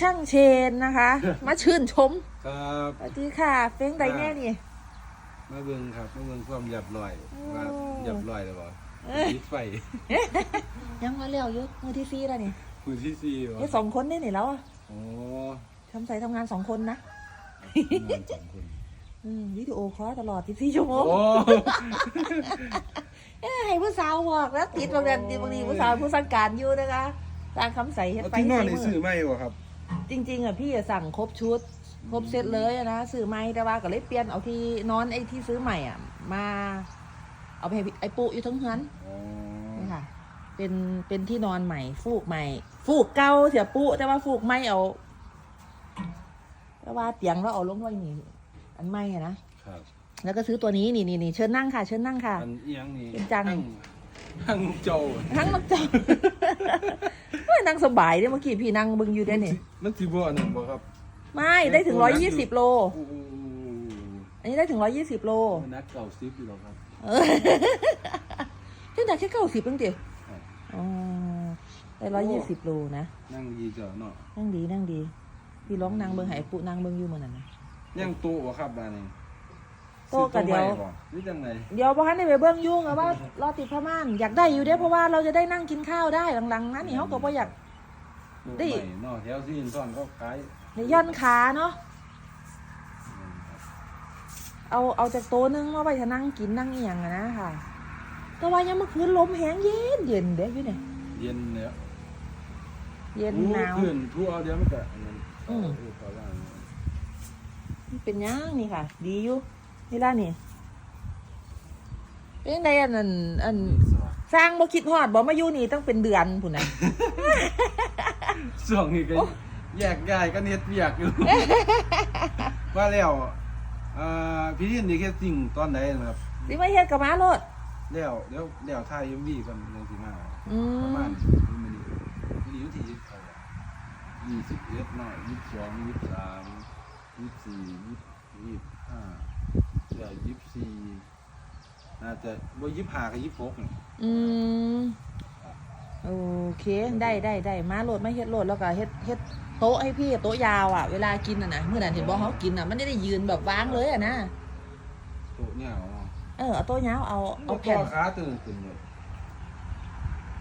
ช่างเชนนะคะ มาชื่นชมครับสวัสดีค่ะ เฟ้งไดแน่นี่มาเบิ่งครับมาเบิ่งความหยับลอยโอ้ว่าหยับลอยแล้วบ่เอ้ยติดไฟยังมาเร็วอยู่มือที่ซีแล้วนี่มือที่สี่บ่นี่สองคนนี่นี่แล้วอะโอ้ทำใส่ทำงานสองคนนะงานสองคนอืมวิดีโอคอลตลอด24ชั่วโมงโอ้เอ้ยให้ผู้สาวบอกแล้วติดบางเดือนติดบางทีผู้สาวผู้สังการอยู่นะคะสร้างคำใส่เฮ็ดเอาไปที่นอนใส่นี่มืซื้ออไหมบ่ครับ จริง ๆอะพี่อะสั่งครบชุด ครบเซตเลยอะนะซื้อใหม่แต่ว่าก็เลยเปลี่ยนเอาที่นอนไอ้ที่ซื้อใหม่อะ มา เอาไปให้ไอ้ปูอยู่ทั้งเฮือนอ๋อนี่ค่ะ เป็นเป็นที่นอนใหม่ ฟูกใหม่ ฟูกเก่าเสียปูแต่ว่าฟูกใหม่เอา แต่ว่าเตียงเราเอาลงไว้นี่อันใหม่อะนะครับแล้วก็ซื้อตัวนี้นี่นี่นี่เชิญนั่งค่ะ เชิญนั่งค่ะ อันเอียงนี่เป็นจัง ทั้ทั้งโจทั้งน้ำจับเฮ้ย นั่งสบายเด้เมื่อกี้พี่นั่งบึงอยู่ได้เนี่ยมันสิบ่อันนั้นบ่ครับไม่ได้ถึงร้อยยี่สิบโล โอ้โหอันนี้ได้ถึงร้อยยี่สิบโลมันนักเก่าซิปอยู่หรอกครับ เออขึ้นได้แค่เก้าสิบเองเดียวครับอ๋อได้ร้อยยี่สิบโลนะ นั่งดีเจ้าเนาะนั่งดีนั่งดี พี่ร้องนางเบิงใหายปุนางเบิงอยู่เหมือนนั้นนะ ยังโตบ่ครับบ้านนี้ โตก็เดี๋ยวซื้อโต๊ะใหม่บ่หรือจังไงเดี๋ยวพอฮันได้ไปเบิ้งยุ่งอะว่ารอติดพม่านอยากได้อยู่เด้เพราะว่าเราจะได้นั่งกินข้าวได้หลังๆนั้นนี่เขาก็บ่อยากโต๊ะได้ใหม่เนาะแถวซีนซ่อนก็ขายในย่อนขาเนาะเอาเอาจากโต๊ะนึงมาไปจะนั่งกินนั่งอหย่างอะนะค่ะ แต่ว่ายังเมื่อคืนลมแห้งเย็นเย็นเด้อยู่เนี่ยเย็นเนี่ยเย็นหนาว ขึ้นทั่วเดี๋ยวมันก็อันนั้นอืมเเขาว่านี่เป็นหย่างนี่ค่ะ ดีอยู่ นี่ล่ะนี่เป็นไงอันนั้นอันสร้างบ่คิดฮอดบ่มาอยู่นี่ต้องเป็นเดือนพุ่นน่ะ ช่วงนี้ก็แยกย้ายกันเฮ็ดเวียกอยู่ ว่าแล้วอ่าพี่ทินนี่แค่สิ่งตอนไหนนะครับสิมาเฮ็ดกับหมาโลดแล้วเดี๋ยวแล้วถ่าย MV กันจังสิมาอืประมมาณมื้อนี้มื้อนี้วันที่เท่าไหร่21เนาะ22 23 24 25เดี๋ย ว24น่าจะบ่25กับ26นี่อืมโอเคได้ได้ได้มาโหลดมาเฮ็ดโหลดแล้วก็เฮ็ดเฮ็ดโต๊ะให้พี่โต๊ะยาวอะเวลากินอะนะเมื่อนั้นเห็นบอกเขากินอะมันไม่ได้ยืนแบบวางเลยอะนะโต๊ะเนี่ยเอาเออเอาโต๊ะยาวเอาเอาเอาแผ่นขาตื่นขึ้นเลย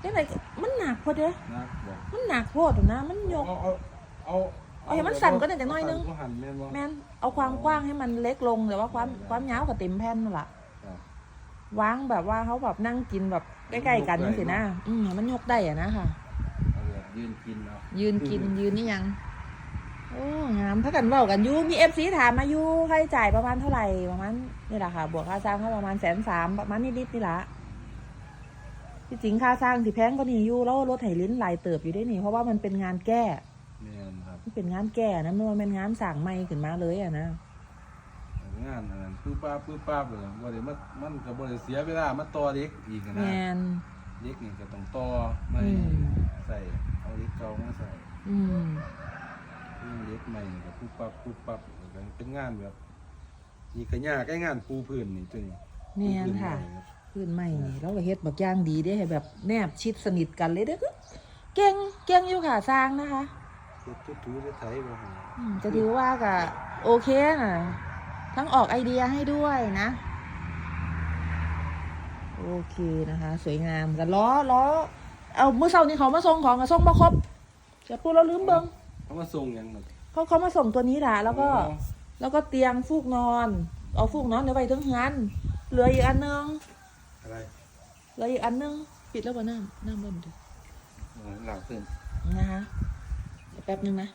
จังไดมันหนักพอเด้อนะบอกมันหนักโพดนะมันยกเอาเอาเอา เอาให้มันสั่นกว่านั้นจักหน่อยนึงสั่กว่าหันแม่นบ่ แม่นเอาความกว้างให้มันเล็กลงแต่ว่าความความยาวก็เต็มแผ่นนั่นล่ะครับ วางแบบว่าเขาแบบนั่งกินแบบใกล้ๆกันจังสินะอืมมันยกได้อะนะค่ะ เอาแบบยืนกินเอายืนกินยืนนี่ยัง โอ้งามถ้ากันเว้ากันอยูมีเอฟซีถามมาอยู่ค่าใช้จ่ายประมาณเท่าไหร่ประมาณนี่แหละค่ะ บวกค่าสร้างก็ประมาณแสนสามประมาณนิดๆนี่ละที่จริงค่าสร้างที่แพงก็นี่อยู่แล้วรถไถลิ้นหลายเติบอยู่ได้นี่ เพราะว่ามันเป็นงานแก้ แม่นครับมันเป็นงานแก้นะมันเป็นงานสั่งไม่ขึ้นมาเลยอะนะงานอันนั้นปื้อป้าบปื้อป้าบเลยบ่ได้มันมันก็บ่ได้เสียเวลามาต่อเด็กอีกอะแมนะนเด็กนี่ก็ต้องต่อไม่อืมใส่เอาเด็กเก่ามาใส่ อืมยิ่งเด็กใหม่นี่ก็ปุ๊บปั๊บปุ๊บปั๊บแล้วก็เป็นงานแบบนี่ก็ยากไอ้งานปูพื้นนี่ตัวนี้แมนค่ะพื้นใหม่นี่เราก็เฮ็ดบักอย่างดีได้ให้แบบแนบชิดสนิทกันเลยเด้อเก่งเก่งอยู่ค่ะสร้างนะคะ เฮ็ดทุๆได้ไถบ่ฮะอืมจะถือว่าก็โอเคนะทั้งออกไอเดียให้ด้วยนะ โอเคนะคะ สวยงามกันล้อล้อเอาเมื่อเช้านี้เขามาส่งของกับส่งมาครบจะพูดเราลืมเบิงเขามาส่งหยังน่ะเขาเขามาส่งตัวนี้ล่ะแล้วก็อ๋อแล้วก็เตียงฟูกนอน เอาฟูกนอนเดี๋ยวไปทั้งงานเหลืออีกอันนึงอะไรเหลืออีกอันนึงปิดแล้วบ่น้ำน้ำเบิ่มดิเออหลังเพิ่นนะคะเดี๋ยว แป๊บนึงนะ